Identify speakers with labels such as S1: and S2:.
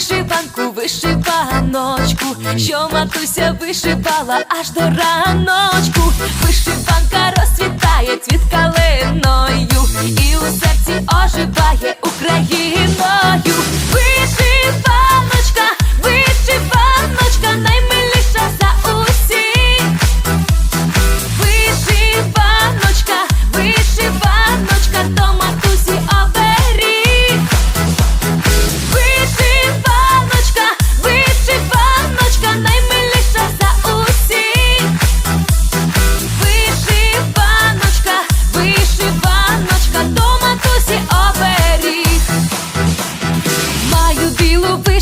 S1: вишиванку, вишиваночку, що матуся вишивала аж до раночку, вишиванка розцвітає цвіт калин